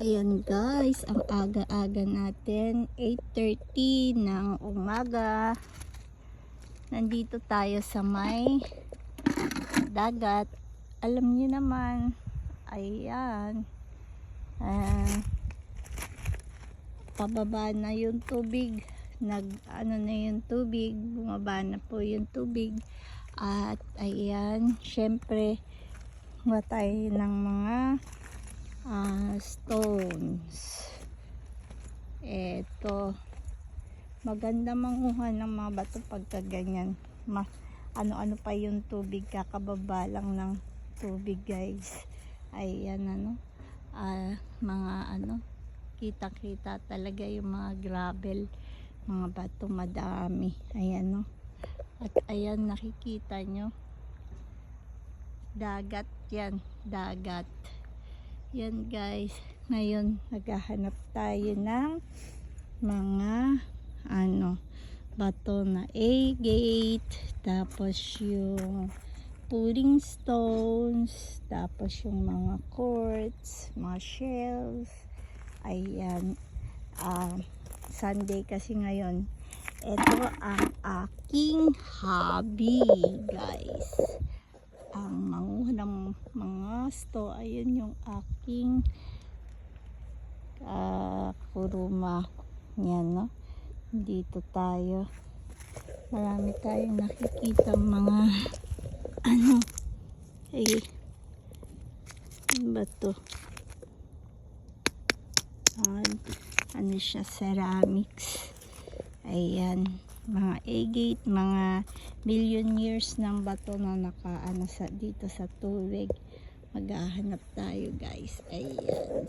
Ayan guys, ang aga-aga natin, 8.30 ng umaga. Nandito tayo sa may dagat. Alam niyo naman, ayan. Ah, pababa na yung tubig. Nag, ano na yung tubig, bumaba na po yung tubig. At ayan, syempre, matay ng mga ah, stones. Eto. Maganda manguha ng mga bato pagka ganyan. Ma ano-ano pa yung tubig, kakababa lang ng tubig guys. Ayan ano. ah, mga ano, kita-kita talaga yung mga gravel, mga bato madami. Ayan no. At ayan nakikita nyo. Dagat yan, dagat. Yan guys, ngayon naghahanap tayo ng mga ano, bato na agate, tapos yung pudding stones, tapos yung mga quartz, mga shells. Ayan. ah Sunday kasi ngayon. Ito ang aking hobby, guys ang manguha ng mga sto ayun yung aking ah, kuruma. Yan no? Dito tayo. Marami tayong nakikita mga ano? Eh ano ba to? Ah, ano siya? Ceramics. Ayan. Mga agate mga million years ng bato na nakaano sa dito sa tubig maghahanap tayo guys. Ayan